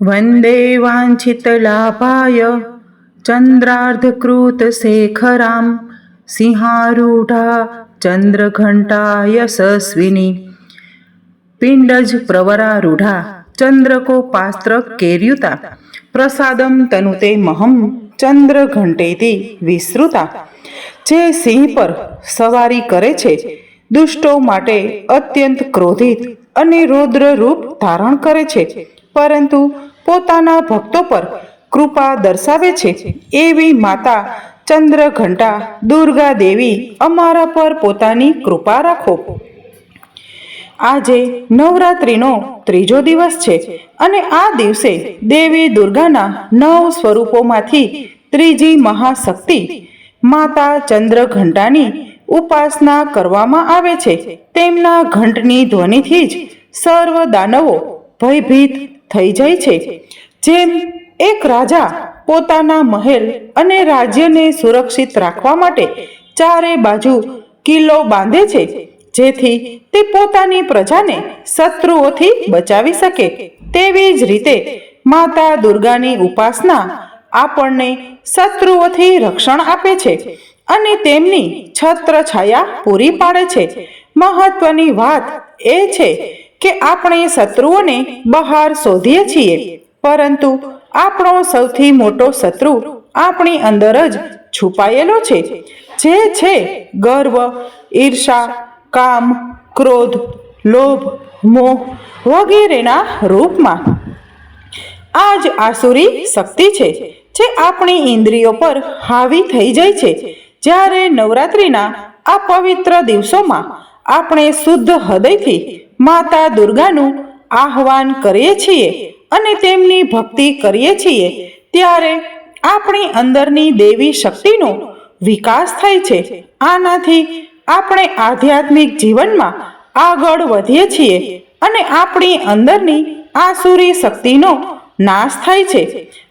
વંદે વાંછિત લાભાય, ચંદ્રાર્ધકૃત શેખરામ, સિંહારૂઢા ચંદ્રઘંટાય સસ્વિની, પિંડજ પ્રવરારૂઢા ચંદ્રકો પાસ્ત્ર કેર્યુતા, પ્રસાદમ તનુતે મહમ ચંદ્રઘંટેથી વિસ્તૃતા, જે સિંહ પર સવારી કરે છે, દુષ્ટો માટે અત્યંત ક્રોધિત અને રૌદ્ર રૂપ ધારણ કરે છે. પરંતુ પોતાના ભક્તો પર કૃપા દર્શાવે છે. એવી માતા ચંદ્રઘંટા દુર્ગા દેવી અમારા પર પોતાની કૃપા રાખો. આજે નવરાત્રિનો ત્રીજો દિવસ છે અને આ દિવસે દેવી દુર્ગાના નવ સ્વરૂપોમાંથી ત્રીજી મહાશક્તિ માતા ચંદ્રઘંટાની ઉપાસના કરવામાં આવે છે. તેમના ઘંટની ધ્વનિથી જ સર્વ દાનવો ભયભીત થઈ જાય છે. જેમ એક રાજા પોતાના મહેલ અને રાજ્યને સુરક્ષિત રાખવા માટે ચારે બાજુ કિલ્લો બાંધે છે, જેથી તે પોતાની પ્રજાને શત્રુઓથી બચાવી શકે. તેવી જ રીતે માતા દુર્ગાની ઉપાસના આપણને શત્રુઓથી રક્ષણ આપે છે અને તેમની છત્ર છાયા પૂરી પાડે છે. મહત્વની વાત એ છે કે આપણે શત્રુઓને બહાર શોધીએ છીએ. પરંતુ આપણો સૌથી મોટો શત્રુ આપણી અંદર જ છુપાયેલો છે. જે છે ગર્વ, ઈર્ષા, કામ, ક્રોધ, લોભ, મોહ વગેરેના રૂપમાં. આ જ આસુરી શક્તિ છે જે આપણી ઇન્દ્રિયો પર હાવી થઈ જાય છે. જ્યારે નવરાત્રિના આ પવિત્ર દિવસોમાં આપણે શુદ્ધ હૃદયથી માતા દુર્ગાનું આહવાન કરીએ છીએ અને તેમની ભક્તિ કરીએ છીએ, ત્યારે આપણી અંદરની દેવી શક્તિનો વિકાસ થાય છે. આનાથી આપણે આધ્યાત્મિક જીવનમાં આગળ વધીએ છીએ અને આપણી અંદરની આસુરી શક્તિનો નાશ થાય છે.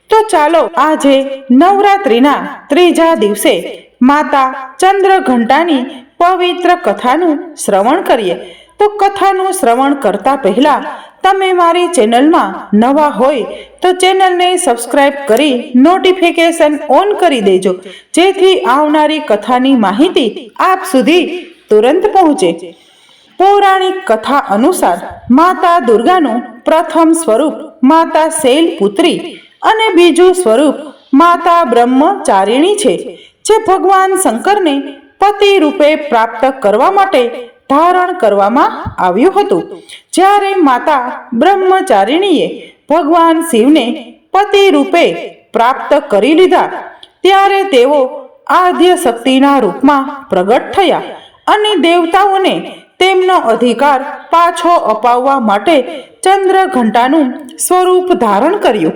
તો ચાલો આજે નવરાત્રિના ત્રીજા દિવસે માતા ચંદ્રઘંટાની પવિત્ર કથાનું શ્રવણ કરીએ. તો કથાનું શ્રવણ કરતા પહેલા તમે મારી ચેનલમાં નવા હોય તો ચેનલને સબસ્ક્રાઇબ કરી નોટિફિકેશન ઓન કરી દેજો. જેથી આવનારી કથાની માહિતી આપ સુધી તુરંત પહોંચે. પૌરાણિક કથા અનુસાર માતા દુર્ગાનું પ્રથમ સ્વરૂપ માતા શૈલપુત્રી અને બીજું સ્વરૂપ માતા બ્રહ્મચારિણી છે, જે ભગવાન શંકરને પતિ રૂપે પ્રાપ્ત કરવા માટે ધારણ કરવામાં આવ્યું હતું. જ્યારે માતા બ્રહ્મચારિણીએ ભગવાન શિવને પતિ રૂપે પ્રાપ્ત કરી લીધા, ત્યારે તેઓ આદ્ય શક્તિના રૂપમાં પ્રગટ થયા અને દેવતાઓને તેમનો અધિકાર પાછો અપાવવા માટે ચંદ્ર ઘંટાનું સ્વરૂપ ધારણ કર્યું.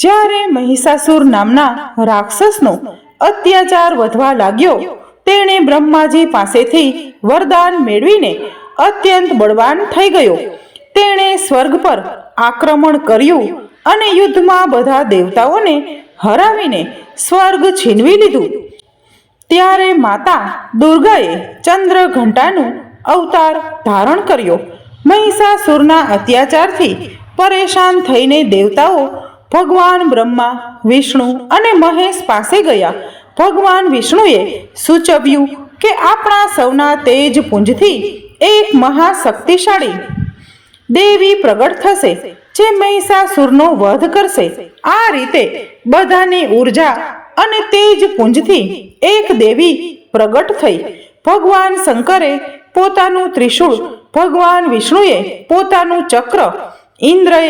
જ્યારે મહિષાસુર નામના રાક્ષસનો અત્યાચાર વધવા લાગ્યો, તેણે બ્રહ્માજી પાસેથી વરદાન મેળવીને અત્યંત બળવાન થઈ ગયો. તેણે સ્વર્ગ પર આક્રમણ કર્યું અને યુદ્ધમાં બધા દેવતાઓને હરાવીને સ્વર્ગ છીનવી લીધું. ત્યારે માતા દુર્ગાએ ચંદ્ર ઘંટાનું અવતાર ધારણ કર્યો. મહિષાસુરના અત્યાચારથી પરેશાન થઈને દેવતાઓ ભગવાન બ્રહ્મા, વિષ્ણુ અને મહેશ પાસે ગયા. ભગવાન વિષ્ણુએ સૂચવ્યું કે આપણા સૌના તેજ પુંજથી એક મહાશક્તિશાળી દેવી પ્રગટ થશે, જે મહિષાસુરનો વધ કરશે. આ રીતે બધાની ઊર્જા અને તેજ પુંજથી એક દેવી પ્રગટ થઈ. ભગવાન શંકરે પોતાનું ત્રિશૂળ, ભગવાન વિષ્ણુએ પોતાનું ચક્ર, ઇન્દ્રએ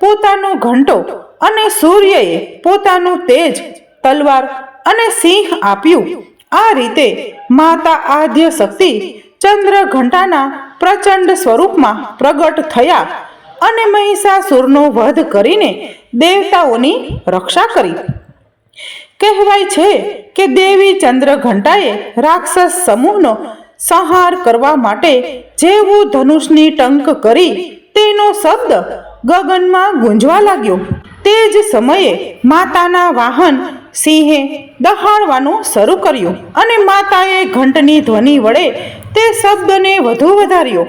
પોતાનો ઘંટો અને સૂર્યએ પોતાનું તેજ, તલવાર અને સિંહ આપ્યું. આ રીતે માતા આદ્ય શક્તિ ચંદ્ર ઘંટાના પ્રચંડ સ્વરૂપમાં પ્રગટ થયા અને મહિષાસુરનો વધ કરીને દેવતાઓની રક્ષા કરી. કહેવાય છે કે દેવી ચંદ્ર ઘંટાએ રાક્ષસ સમૂહનો સંહાર કરવા માટે જેવું ધનુષની ટંક કરી તેનો શબ્દ ગગનમાં ગુંજવા લાગ્યો. તે જ સમયે માતાના વાહન સિંહે દહાડવાનું શરૂ કર્યું અને માતાએ ઘંટની ધ્વનિ વડે તે શબ્દને વધુ વધાર્યો.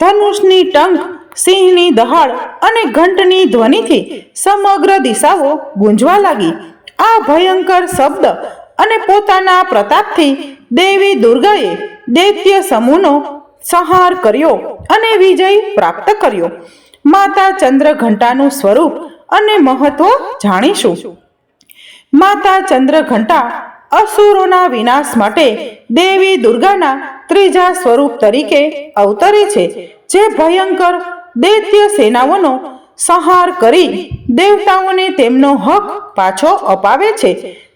ધનુષની ટંક, સિંહની દહાડ અને ઘંટની ધ્વનિથી સમગ્ર દિશાઓ ગુંજવા લાગી. આ ભયંકર શબ્દ અને પોતાના પ્રતાપથી દેવી દુર્ગાએ દૈત્ય સમૂહનો સંહાર કર્યો અને વિજય પ્રાપ્ત કર્યો. માતા ચંદ્રઘંટાનું સ્વરૂપ અને મહત્વ જાણીશું. માતા ચંદ્રઘંટા અસુરોના વિનાશ માટે દેવી દુર્ગાના ત્રીજા સ્વરૂપ તરીકે અવતરે છે, જે ભયંકર દૈત્ય સેનાઓનો સંહાર કરી દેવતાઓને તેમનો હક પાછો અપાવે છે.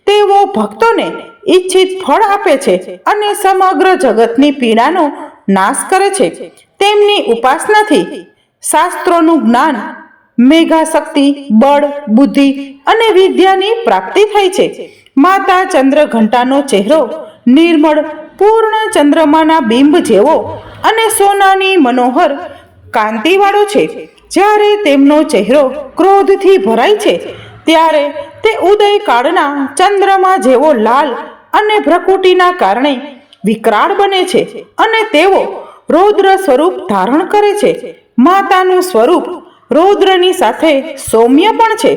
તેઓ ભક્તોને ઈચ્છિત ફળ આપે છે અને સમગ્ર જગતની પીડાનો નાશ કરે છે. તેમની ઉપાસનાથી શાસ્ત્રોનું જ્ઞાન મેઘા શક્તિ બળ, બુદ્ધિ અને વિદ્યાની પ્રાપ્તિ થાય છે. માતા ચંદ્રઘંટાનો ચહેરો, નિર્મળ, પૂર્ણ ચંદ્રમાના બિંબ જેવો અને સોનાની મનોહર કાંતિવાળો છે. જ્યારે તેમનો ચહેરો ક્રોધથી ભરાય છે, ત્યારે તે ઉદય કાળના ચંદ્રમા જેવો લાલ અને ભ્રકુટીના કારણે વિકરાળ બને છે અને તેઓ રૌદ્ર સ્વરૂપ ધારણ કરે છે. માતાનું સ્વરૂપ રૌદ્રની સાથે સૌમ્ય પણ છે.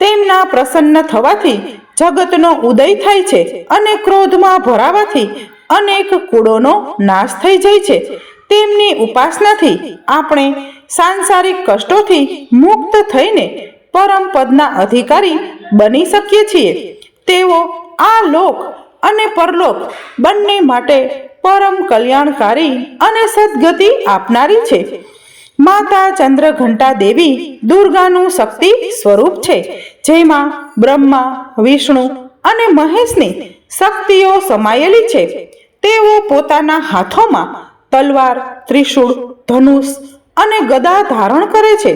તેમના પ્રસન્ન થવાથી જગતનો ઉદય થાય છે અને ક્રોધમાં ભરાવાથી અનેક કુળોનો નાશ થઈ જાય છે. તેમની ઉપાસનાથી આપણે સાંસારિક કષ્ટોથી મુક્ત થઈને પરમ પદના અધિકારી બની શકીએ છીએ. તેઓ આ લોક અને પરલોક બંને માટે પરમ કલ્યાણકારી અને સદગતિ આપનારી છે. માતા ચંદ્રઘંટા દેવી દુર્ગાનું શક્તિ સ્વરૂપ છે. જેમાં બ્રહ્મા, વિષ્ણુ અને મહેશની શક્તિઓ સમાયેલી છે. તેઓ પોતાના હાથોમાં તલવાર, ત્રિશૂળ, ધનુષ અને ગદા ધારણ કરે છે.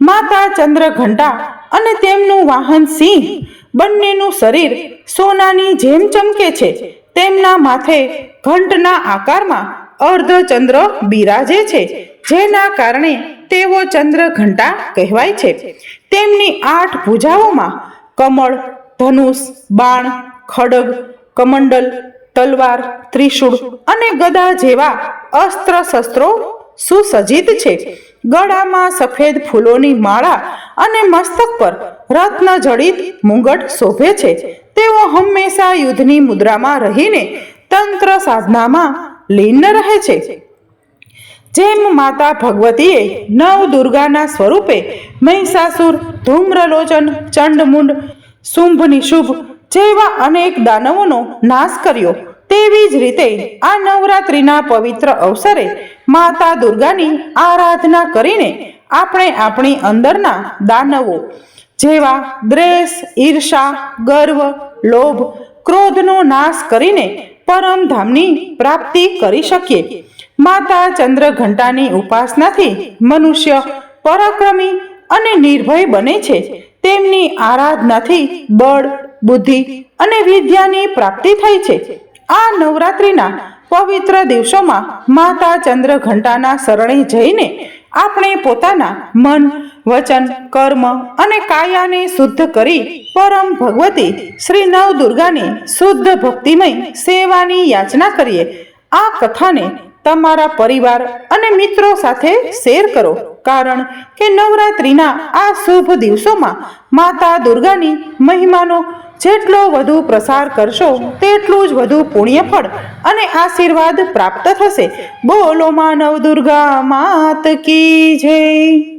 માતા ચંદ્રઘંટા અને તેમનું વાહન સિંહ બંનેનું શરીર સોનાની જેમ ચમકે છે. તેમના માથે ઘંટના આકારમાં અર્ધચંદ્ર બિરાજે છે. જેના કારણે તેઓ ચંદ્રઘંટા કહેવાય છે. તેમની આઠ ભુજાઓમાં કમળ, ધનુષ, બાણ, ખડગ, કમંડલ, તલવાર, ત્રિશૂળ અને ગદા જેવા અસ્ત્ર શસ્ત્રો સુસજ્જિત છે. ગળામાં સફેદ ફૂલોની માળા અને મસ્તક પર રત્ન જડિત મુંગટ શોભે છે. તેઓ હંમેશા યુદ્ધની મુદ્રામાં રહીને તંત્ર સાધનામાં લીન રહે છે. જેમ માતા ભગવતીએ નવ દુર્ગાના સ્વરૂપે મહિષાસુર, ધૂમ્રલોચન, ચંડમુંડ શુંભ નિશુભ જેવા અનેક દાનવોનો નાશ કર્યો. તેવી જ રીતે આ નવરાત્રિના પવિત્ર અવસરે માતા દુર્ગાની આરાધના કરીને આપણે આપણી અંદરના દાનવો જેવા દ્વેષ, ઈર્ષા, ગર્વ, લોભ, ક્રોધનો નાશ કરીને પરમધામની પ્રાપ્તિ કરી શકીએ. માતા ચંદ્રઘંટાની ઉપાસનાથી મનુષ્ય પરાક્રમી અને નિર્ભય બને છે. તેમની આરાધનાથી બળ, બુદ્ધિ અને વિદ્યાની પ્રાપ્તિ થાય છે. આ નવરાત્રિના પવિત્ર દિવસોમાં માતા ચંદ્રઘંટાના શરણે જઈને આપણે પોતાના મન, વચન, કર્મ અને કાયાને શુદ્ધ કરી પરમ ભગવતી શ્રી નવ દુર્ગાની શુદ્ધ ભક્તિમય સેવાની યાચના કરીએ. આ કથાને તમારા પરિવાર અને મિત્રો સાથે શેર કરો. કારણ કે નવરાત્રિના આ શુભ દિવસોમાં માતા દુર્ગાની મહિમાનો જેટલો વધુ પ્રસાર કરશો, તેટલું જ વધુ પુણ્યફળ અને આશીર્વાદ પ્રાપ્ત થશે. બોલો માનવ દુર્ગા માત કી જય.